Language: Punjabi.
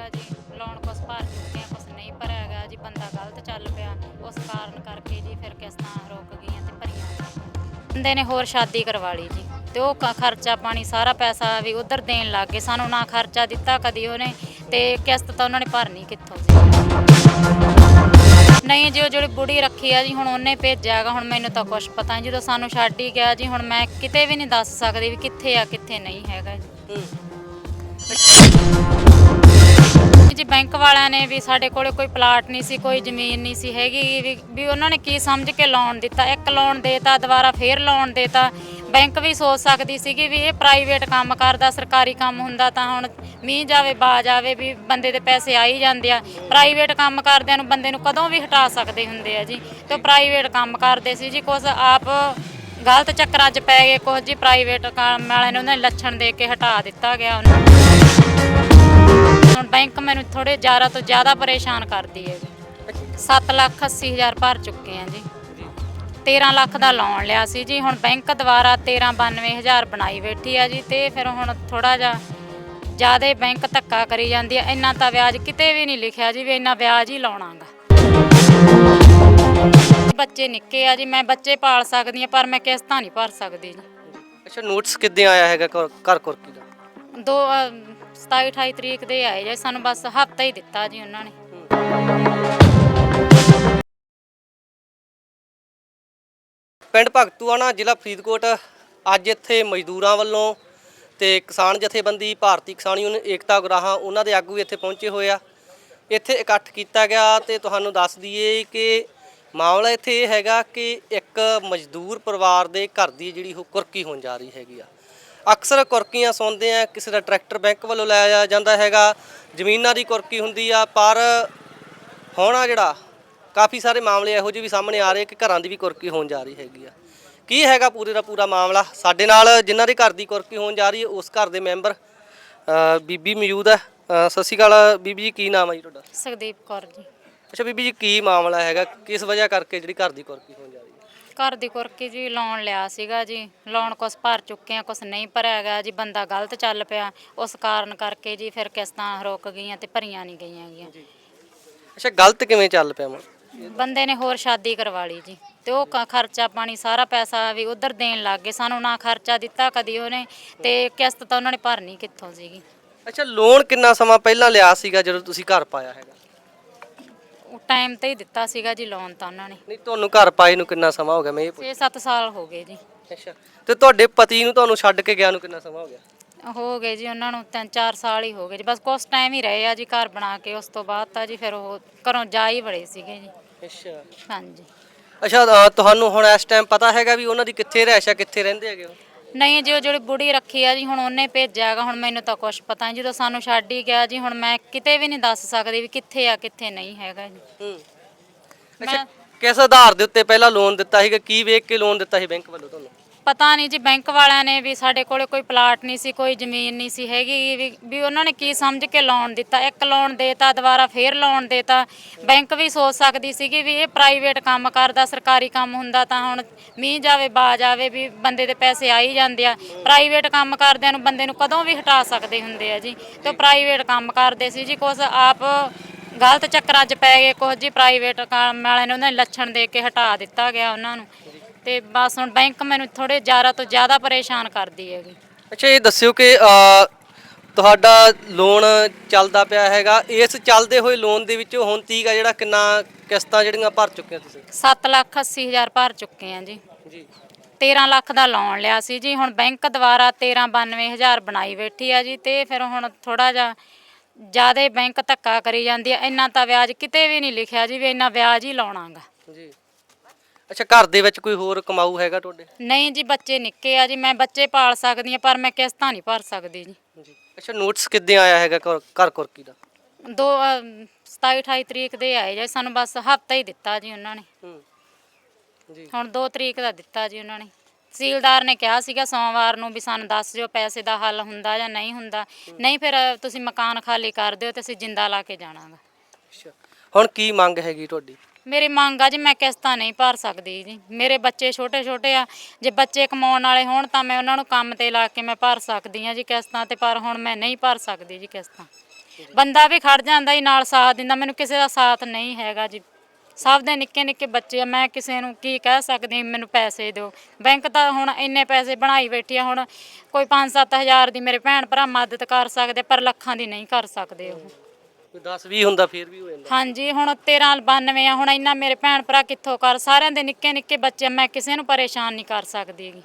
ਸੀਗਾ ਜੀ, ਲੋਨ ਕੁਛ ਭਰ ਚੁੱਕੇ ਆ, ਕੁਛ ਨਹੀਂ ਭਰਿਆ ਹੈਗਾ ਜੀ, ਬੰਦਾ ਗਲਤ ਚੱਲ ਪਿਆ। ਉਸ ਕਾਰਨ ਕਰਕੇ ਜੀ ਫਿਰ ਕਿਸ਼ਤਾਂ ਰੁਕ ਗਈਆਂ ਤੇ ਭਰੀਆਂ ਬੰਦੇ ਨੇ ਹੋਰ ਸ਼ਾਦੀ ਕਰਵਾ ਲਈ ਜੀ। ਤੇ ਉਹ ਕ- ਖਰਚਾ ਪਾਣੀ ਸਾਰਾ ਪੈਸਾ ਵੀ ਉਧਰ ਦੇਣ ਲੱਗ ਗਏ। ਸਾਨੂੰ ਨਾ ਖਰਚਾ ਦਿੱਤਾ ਕਦੀ ਉਹਨੇ ਤੇ ਕਿਸ਼ਤ ਤਾਂ ਉਹਨਾਂ ਨੇ ਭਰਨੀ ਕਿੱਥੋਂ ਸੀ ਨਹੀਂ ਜੀ, ਉਹ ਜਿਹੜੀ ਬੁੜੀ ਰੱਖੀ ਆ ਜੀ, ਹੁਣ ਉਹਨੇ ਭੇਜਿਆ ਹੈਗਾ। ਹੁਣ ਮੈਨੂੰ ਤਾਂ ਕੁਝ ਪਤਾ ਨਹੀਂ, ਜਦੋਂ ਸਾਨੂੰ ਛੱਡ ਹੀ ਗਿਆ ਜੀ, ਹੁਣ ਮੈਂ ਕਿਤੇ ਵੀ ਨਹੀਂ ਦੱਸ ਸਕਦੀ ਵੀ ਕਿੱਥੇ ਆ, ਕਿੱਥੇ ਨਹੀਂ ਹੈਗਾ ਜੀ। ਜੀ ਬੈਂਕ ਵਾਲਿਆਂ ਨੇ ਵੀ ਸਾਡੇ ਕੋਲੇ ਕੋਈ ਪਲਾਟ ਨਹੀਂ ਸੀ, ਕੋਈ ਜ਼ਮੀਨ ਨਹੀਂ ਸੀ ਹੈਗੀ ਵੀ ਵੀ ਉਹਨਾਂ ਨੇ ਕੀ ਸਮਝ ਕੇ ਲੋਨ ਦਿੱਤਾ? ਇੱਕ ਲੋਨ ਦੇਤਾ, ਦੁਬਾਰਾ ਫੇਰ ਲੋਨ ਦੇਤਾ। ਬੈਂਕ ਵੀ ਸੋਚ ਸਕਦੀ ਸੀਗੀ ਵੀ ਇਹ ਪ੍ਰਾਈਵੇਟ ਕੰਮ ਕਰਦਾ, ਸਰਕਾਰੀ ਕੰਮ ਹੁੰਦਾ ਤਾਂ ਹੁਣ ਮੀਂਹ ਜਾਵੇ, ਬਾਜ ਆਵੇ ਵੀ ਬੰਦੇ ਦੇ ਪੈਸੇ ਆ ਹੀ ਜਾਂਦੇ ਆ। ਪ੍ਰਾਈਵੇਟ ਕੰਮ ਕਰਦਿਆਂ ਨੂੰ ਬੰਦੇ ਨੂੰ ਕਦੋਂ ਵੀ ਹਟਾ ਸਕਦੇ ਹੁੰਦੇ ਆ ਜੀ। ਤੇ ਪ੍ਰਾਈਵੇਟ ਕੰਮ ਕਰਦੇ ਸੀ ਜੀ ਕੁਝ ਆਪ ਗਲਤ ਚੱਕਰਾਂ 'ਚ ਪੈ ਗਏ ਕੁਝ ਜੀ ਪ੍ਰਾਈਵੇਟ ਕੰਮ ਵਾਲਿਆਂ ਨੇ ਉਹਨਾਂ ਦੇ ਲੱਛਣ ਦੇ ਕੇ ਹਟਾ ਦਿੱਤਾ ਗਿਆ ਉਹਨਾਂ ਨੂੰ। ਮੈਨੂੰ ਥੋੜੇ ਜ਼ਿਆਦਾ ਤੋਂ ਜ਼ਿਆਦਾ ਪਰੇਸ਼ਾਨ ਕਰਦੀ ਹੈ ਜੀ। 7 ਲੱਖ 80 ਹਜ਼ਾਰ ਭਰ ਚੁੱਕੇ ਆ ਜੀ। 13 ਲੱਖ ਦਾ ਲੋਨ ਲਿਆ ਸੀ ਜੀ। ਹੁਣ ਬੈਂਕ ਦੁਆਰਾ 13 92 ਹਜ਼ਾਰ ਬਣਾਈ ਬੈਠੀ ਆ ਜੀ ਤੇ ਫਿਰ ਹੁਣ ਥੋੜਾ ਜਿਹਾ ਜਿਆਦੇ ਬੈਂਕ ਧੱਕਾ ਕਰੀ ਜਾਂਦੀ ਆ। ਇੰਨਾ ਤਾਂ ਵਿਆਜ ਕਿਤੇ ਵੀ ਨਹੀਂ ਲਿਖਿਆ ਜੀ ਵੀ ਇੰਨਾ ਵਿਆਜ ਹੀ ਲਾਉਣਾਗਾ। ਬੱਚੇ ਨਿੱਕੇ ਆ ਜੀ ਮੈਂ ਬੱਚੇ ਪਾਲ ਸਕਦੀ ਆ ਪਰ ਮੈਂ ਕਿਸ਼ਤਾਂ ਨਹੀਂ ਭਰ ਸਕਦੀ ਜੀ। ਅੱਛਾ ਨੋਟਿਸ ਕਿੱਦਾਂ ਆਇਆ ਹੈਗਾ ਘਰ ਘਰ ਦਾ? 27 28 ਤਰੀਕ ਦੇ ਆਏ ਜੇ, ਸਾਨੂੰ ਬਸ ਹਫਤਾ ਹੀ ਦਿੱਤਾ ਜੀ ਉਹਨਾਂ ਨੇ। ਪਿੰਡ ਭਗਤੂਆਣਾ ਜ਼ਿਲ੍ਹਾ ਫਰੀਦਕੋਟ, ਅੱਜ ਇੱਥੇ ਮਜ਼ਦੂਰਾਂ ਵੱਲੋਂ ਤੇ ਕਿਸਾਨ ਜਥੇਬੰਦੀ, ਭਾਰਤੀ ਕਿਸਾਨ ਯੂਨੀਅਨ, ਏਕਤਾ ਗੁਰਾਹਾਂ ਉਹਨਾਂ ਦੇ ਆਗੂ ਇੱਥੇ ਪਹੁੰਚੇ ਹੋਏ ਆ। ਇੱਥੇ ਇਕੱਠ ਕੀਤਾ ਗਿਆ ਤੇ ਤੁਹਾਨੂੰ ਦੱਸ ਦਈਏ ਕਿ ਮਾਮਲਾ ਇੱਥੇ ਇਹ ਹੈਗਾ ਕਿ ਇੱਕ ਮਜ਼ਦੂਰ ਪਰਿਵਾਰ ਦੇ ਘਰ ਦੀ ਜਿਹੜੀ ਉਹ ਕੁਰਕੀ ਹੋਣ ਜਾ ਰਹੀ ਹੈਗੀ ਆ। ਅਕਸਰ ਕੁਰਕੀਆਂ ਸੁਣਦੇ ਆ ਕਿਸੇ ਦਾ ਟਰੈਕਟਰ ਬੈਂਕ ਵੱਲੋਂ ਲਾਇਆ ਜਾਂਦਾ ਹੈਗਾ ਜ਼ਮੀਨਾਂ ਦੀ ਕੁਰਕੀ ਹੁੰਦੀ ਆ ਪਰ ਹੁਣ ਆ ਜਿਹੜਾ ਕਾਫੀ ਸਾਰੇ ਮਾਮਲੇ ਇਹੋ ਜਿਹੇ ਵੀ ਸਾਹਮਣੇ ਆ ਰਹੇ ਕਿ ਘਰਾਂ ਦੀ ਵੀ ਕੁਰਕੀ ਹੋਣ ਜਾ ਰਹੀ ਹੈਗੀ ਆ। ਕੀ ਹੈਗਾ ਪੂਰੇ ਦਾ ਪੂਰਾ ਮਾਮਲਾ? ਸਾਡੇ ਨਾਲ ਜਿਨ੍ਹਾਂ ਦੇ ਘਰ ਦੀ ਕੁਰਕੀ ਹੋਣ ਜਾ ਰਹੀ ਹੈ ਉਸ ਘਰ ਦੇ ਮੈਂਬਰ ਬੀਬੀ ਮੌਜੂਦ ਹੈ। ਸਤਿ ਸ਼੍ਰੀ ਅਕਾਲ ਬੀਬੀ ਜੀ ਕੀ ਨਾਮ ਹੈ ਜੀ ਤੁਹਾਡਾ? ਸੁਖਦੀਪ ਕੌਰ ਜੀ। ਅੱਛਾ ਬੀਬੀ ਜੀ ਕੀ ਮਾਮਲਾ ਹੈਗਾ? ਕਿਸ ਵਜ੍ਹਾ ਕਰਕੇ ਜਿਹੜੀ ਘਰ ਦੀ ਕੁਰਕੀ ਹੋਣ ਜਾ ਰਹੀ ਹੈ? ਘਰ ਦੀ ਕੁਰਕੀ ਜੀ ਲੋਨ ਲਿਆ ਸੀਗਾ ਜੀ। ਲੋਨ ਕੁਛ ਭਰ ਚੁੱਕੇ ਆ ਕੁਛ ਨਹੀਂ ਭਰਿਆ ਹੈਗਾ ਜੀ। ਬੰਦਾ ਗਲਤ ਚੱਲ ਪਿਆ। ਉਸ ਕਾਰਨ ਕਰਕੇ ਜੀ ਫਿਰ ਕਿਸ਼ਤਾਂ ਰੁਕ ਗਈਆਂ ਤੇ ਭਰੀਆਂ ਨਹੀਂ ਗਈਆਂ ਗੀਆਂ ਅੱਛਾ ਗਲਤ ਕਿਵੇਂ ਚੱਲ ਪਿਆ ਮੈਂ ਬੰਦੇ ਨੇ ਹੋਰ ਸ਼ਾਦੀ ਕਰਵਾ ਲਈ ਜੀ। ਤੇ ਉਹ ਕ- ਖਰਚਾ ਪਾਣੀ ਸਾਰਾ ਪੈਸਾ ਵੀ ਉਧਰ ਦੇਣ ਲੱਗ ਗਏ। ਸਾਨੂੰ ਨਾ ਖਰਚਾ ਦਿੱਤਾ ਕਦੀ ਉਹਨੇ ਤੇ ਕਿਸ਼ਤ ਤਾਂ ਉਹਨਾਂ ਨੇ ਭਰਨੀ ਕਿੱਥੋਂ ਸੀਗੀ। ਅੱਛਾ ਲੋਨ ਕਿੰਨਾ ਸਮਾਂ ਪਹਿਲਾਂ ਲਿਆ ਸੀਗਾ ਜਦੋਂ ਤੁਸੀਂ ਘਰ ਪਾਇਆ ਹੈਗਾ? ਟਾਈਮ ਤੇ ਹੀ ਦਿੱਤਾ ਸੀਗਾ ਜੀ ਲੋਨ ਤਾਂ ਉਹਨਾਂ ਨੇ। ਨਹੀਂ ਤੁਹਾਨੂੰ ਘਰ ਪਾਏ ਨੂੰ ਕਿੰਨਾ ਸਮਾਂ ਹੋ ਗਿਆ? ਮੈਂ ਇਹ ਪੁੱਛ 6-7 ਸਾਲ ਹੋ ਗਏ ਜੀ। ਅੱਛਾ। ਤੇ ਤੁਹਾਡੇ ਪਤੀ ਨੂੰ ਤੁਹਾਨੂੰ ਛੱਡ ਕੇ ਗਿਆ ਨੂੰ ਕਿੰਨਾ ਸਮਾਂ ਹੋ ਗਿਆ? ਹੋ ਗਏ ਜੀ ਉਹਨਾਂ ਨੂੰ ਤਿੰਨ ਚਾਰ ਸਾਲ ਹੀ ਹੋ ਗਏ ਜੀ। ਬਸ ਕੁਛ ਟਾਈਮ ਹੀ ਰਹੇ ਆ ਜੀ ਘਰ ਬਣਾ ਕੇ ਉਸ ਤੋਂ ਬਾਅਦ ਤਾਂ ਜੀ ਫਿਰ ਉਹ ਘਰੋਂ ਜਾ ਹੀ ਬੜੇ ਸੀਗੇ ਜੀ। ਅੱਛਾ। ਹਾਂਜੀ। ਅੱਛਾ ਅ, ਤੁਹਾਨੂੰ ਹੁਣ ਇਸ ਟਾਈਮ ਪਤਾ ਹੈਗਾ ਵੀ ਉਹਨਾਂ ਦੀ ਕਿੱਥੇ ਰਹਿਸ਼ ਕਿੱਥੇ ਰਹਿੰਦੇ ਹੈਗੇ ਉਹ? ਨਹੀਂ ਜੀ ਉਹ ਜਿਹੜੀ ਬੁੜੀ ਰੱਖੀ ਆ ਜੀ ਹੁਣ ਉਹਨੇ ਭੇਜਿਆ ਹੈਗਾ ਹੁਣ ਮੈਨੂੰ ਤਾਂ ਕੁਝ ਪਤਾ ਨਹੀਂ ਜਦੋਂ ਸਾਨੂੰ ਛੱਡ ਹੀ ਗਿਆ ਜੀ ਹੁਣ ਮੈਂ ਕਿਤੇ ਵੀ ਨਹੀਂ ਦੱਸ ਸਕਦੀ ਵੀ ਕਿੱਥੇ ਆ ਕਿੱਥੇ ਨਹੀਂ ਹੈਗਾ ਜੀ। ਹੂੰ। ਮੈਂ ਕਿਸ ਆਧਾਰ ਦੇ ਉੱਤੇ ਪਹਿਲਾਂ ਲੋਨ ਦਿੱਤਾ ਸੀਗਾ ਕੀ ਵੇਖ ਕੇ ਲੋਨ ਦਿੱਤਾ ਸੀ ਬੈਂਕ ਵੱਲੋਂ ਤੁਹਾਨੂੰ? ਪਤਾ ਨਹੀਂ ਜੀ ਬੈਂਕ ਵਾਲਿਆਂ ਨੇ ਵੀ ਸਾਡੇ ਕੋਲੇ ਕੋਈ ਪਲਾਟ ਨਹੀਂ ਸੀ, ਕੋਈ ਜ਼ਮੀਨ ਨਹੀਂ ਸੀ ਹੈਗੀ ਵੀ ਵੀ ਉਹਨਾਂ ਨੇ ਕੀ ਸਮਝ ਕੇ ਲੋਨ ਦਿੱਤਾ। ਇੱਕ ਲੋਨ ਦੇਤਾ, ਦੁਬਾਰਾ ਫੇਰ ਲੋਨ ਦੇਤਾ। ਬੈਂਕ ਵੀ ਸੋਚ ਸਕਦੀ ਸੀਗੀ ਵੀ ਇਹ ਪ੍ਰਾਈਵੇਟ ਕੰਮ ਕਰਦਾ, ਸਰਕਾਰੀ ਕੰਮ ਹੁੰਦਾ ਤਾਂ ਹੁਣ ਮੀਂਹ ਜਾਵੇ, ਬਾਜ ਆਵੇ ਵੀ ਬੰਦੇ ਦੇ ਪੈਸੇ ਆ ਹੀ ਜਾਂਦੇ ਆ। ਪ੍ਰਾਈਵੇਟ ਕੰਮ ਕਰਦਿਆਂ ਨੂੰ ਬੰਦੇ ਨੂੰ ਕਦੋਂ ਵੀ ਹਟਾ ਸਕਦੇ ਹੁੰਦੇ ਆ ਜੀ। ਤੇ ਪ੍ਰਾਈਵੇਟ ਕੰਮ ਕਰਦੇ ਸੀ ਜੀ, ਕੁਛ ਆਪ ਗਲਤ ਚੱਕਰਾਂ 'ਚ ਪੈ ਗਏ ਕੁਝ ਜੀ ਪ੍ਰਾਈਵੇਟ ਕੰਮ ਵਾਲਿਆਂ ਨੇ ਉਹਨਾਂ ਦੇ ਲੱਛਣ ਦੇ ਕੇ ਹਟਾ ਦਿੱਤਾ ਗਿਆ ਉਹਨਾਂ ਨੂੰ। ਤੇ ਬਸ ਹੁਣ ਬੈਂਕ ਮੈਨੂੰ ਥੋੜੇ ਜ਼ਿਆਦਾ ਤੋਂ ਜ਼ਿਆਦਾ ਪਰੇਸ਼ਾਨ ਕਰਦੀ ਹੈਗੀ। ਅੱਛਾ ਇਹ ਦੱਸਿਓ ਕਿ ਅ, ਤੁਹਾਡਾ ਲੋਨ ਚੱਲਦਾ ਪਿਆ ਹੈਗਾ। ਇਸ ਚੱਲਦੇ ਹੋਏ ਲੋਨ ਦੇ ਵਿੱਚ ਹੁਣ ਤੀਕ ਆ ਜਿਹੜਾ ਕਿੰਨਾ ਕਿਸ਼ਤਾਂ ਜਿਹੜੀਆਂ ਭਰ ਚੁੱਕੇ ਹੋ ਤੁਸੀਂ? 7 ਲੱਖ 80 ਹਜ਼ਾਰ ਭਰ ਚੁੱਕੇ ਆ ਜੀ। ਜੀ। 13 ਲੱਖ ਦਾ ਲੋਨ ਲਿਆ ਸੀ ਜੀ। ਹੁਣ ਬੈਂਕ ਦੁਆਰਾ 13 92 ਹਜ਼ਾਰ ਬਣਾਈ ਬੈਠੀ ਆ ਜੀ ਤੇ ਫਿਰ ਹੁਣ ਥੋੜਾ ਜਿਹਾ ਜਿਆਦੇ ਬੈਂਕ ਧੱਕਾ ਕਰੀ ਜਾਂਦੀ ਆ। ਇੰਨਾ ਤਾਂ ਵਿਆਜ ਕਿਤੇ ਵੀ ਨਹੀਂ ਲਿਖਿਆ ਜੀ ਵੀ ਇੰਨਾ ਵਿਆਜ ਹੀ ਲਾਉਣਾਗਾ ਜੀ। ਅੱਛਾ ਘਰ ਦੇ ਵਿੱਚ ਕੋਈ ਹੋਰ ਕਮਾਊ ਹੈਗਾ ਤੁਹਾਡੇ? ਨਹੀਂ ਜੀ ਬੱਚੇ ਨਿੱਕੇ ਆ ਜੀ ਮੈਂ ਬੱਚੇ ਪਾਲ ਸਕਦੀ ਆ ਪਰ ਮੈਂ ਕਿਸ਼ਤਾਂ ਨਹੀਂ ਭਰ ਸਕਦੀ ਜੀ। ਜੀ। ਅੱਛਾ ਨੋਟਿਸ ਕਿੱਦਾਂ ਆਇਆ ਹੈਗਾ ਘਰ- ਘਰ ਕੁਰਕੀ ਦਾ? ਦੋ ਅਹ, 27 28 ਤਰੀਕ ਦੇ ਆਏ ਜੀ ਸਾਨੂੰ ਬਸ ਹਫਤਾ ਹੀ ਦਿੱਤਾ ਜੀ ਉਹਨਾਂ ਨੇ। ਹੂੰ। ਜੀ। ਹੁਣ 2 ਤਰੀਕ ਦਾ ਦਿੱਤਾ ਜੀ ਉਹਨਾਂ ਨੇ। ਤਹਿਸੀਲਦਾਰ ਨੇ ਕਿਹਾ ਸੀਗਾ ਸੋਮਵਾਰ ਨੂੰ ਵੀ ਸਾਨੂੰ ਦੱਸ ਦਿਓ ਪੈਸੇ ਦਾ ਹੱਲ ਹੁੰਦਾ ਜਾਂ ਨਹੀਂ ਹੁੰਦਾ। ਨਹੀਂ ਫਿਰ ਤੁਸੀਂ ਮਕਾਨ ਖਾਲੀ ਕਰ ਦਿਓ ਤੇ ਅਸੀਂ ਜਿੰਦਾ ਲਾ ਕੇ ਜਾਣਾਗਾ। ਅੱਛਾ। ਹੁਣ ਕੀ ਮੰਗ ਹੈਗੀ ਤੁਹਾਡੀ? ਮੇਰੀ ਮੰਗ ਆ ਜੀ, ਮੈਂ ਕਿਸ਼ਤਾਂ ਨਹੀਂ ਭਰ ਸਕਦੀ ਜੀ। ਮੇਰੇ ਬੱਚੇ ਛੋਟੇ ਛੋਟੇ ਆ, ਜੇ ਬੱਚੇ ਕਮਾਉਣ ਵਾਲੇ ਹੋਣ ਤਾਂ ਮੈਂ ਉਹਨਾਂ ਨੂੰ ਕੰਮ ਤੇ ਲਾ ਕੇ ਮੈਂ ਭਰ ਸਕਦੀ ਆ ਜੀ ਕਿਸ਼ਤਾਂ ਤੇ, ਪਰ ਹੁਣ ਮੈਂ ਨਹੀਂ ਭਰ ਸਕਦੀ ਜੀ ਕਿਸ਼ਤਾਂ। ਬੰਦਾ ਵੀ ਖੜ ਜਾਂਦਾ ਜੀ, ਨਾਲ ਸਾਥ ਦਿੰਦਾ, ਮੈਨੂੰ ਕਿਸੇ ਦਾ ਸਾਥ ਨਹੀਂ ਹੈਗਾ ਜੀ। ਸਭ ਦੇ ਨਿੱਕੇ ਨਿੱਕੇ ਬੱਚੇ ਆ, ਮੈਂ ਕਿਸੇ ਨੂੰ ਕੀ ਕਹਿ ਸਕਦੀ, ਮੈਨੂੰ ਪੈਸੇ ਦਿਓ। ਬੈਂਕ ਤਾਂ ਹੁਣ ਇੰਨੇ ਪੈਸੇ ਬਣਾਈ ਬੈਠੀ ਆ, ਹੁਣ ਕੋਈ 5-7000 ਦੀ ਮੇਰੇ ਭੈਣ ਭਰਾ ਮਦਦ ਕਰ ਸਕਦੇ, ਪਰ ਲੱਖਾਂ ਦੀ ਨਹੀਂ ਕਰ ਸਕਦੇ ਉਹ। ਕੋਈ 10 20 ਹੁੰਦਾ ਫੇਰ ਵੀ ਹੋ ਜਾਂਦਾ। ਹਾਂਜੀ, ਹੁਣ 1392 ਆ, ਹੁਣ ਇੰਨਾ ਮੇਰੇ ਭੈਣ ਭਰਾ ਕਿੱਥੋਂ ਕਰ? ਸਾਰਿਆਂ ਦੇ ਨਿੱਕੇ ਨਿੱਕੇ ਬੱਚੇ ਮੈਂ ਕਿਸੇ ਨੂੰ ਪਰੇਸ਼ਾਨ ਨਹੀਂ ਕਰ ਸਕਦੀ ਗੀ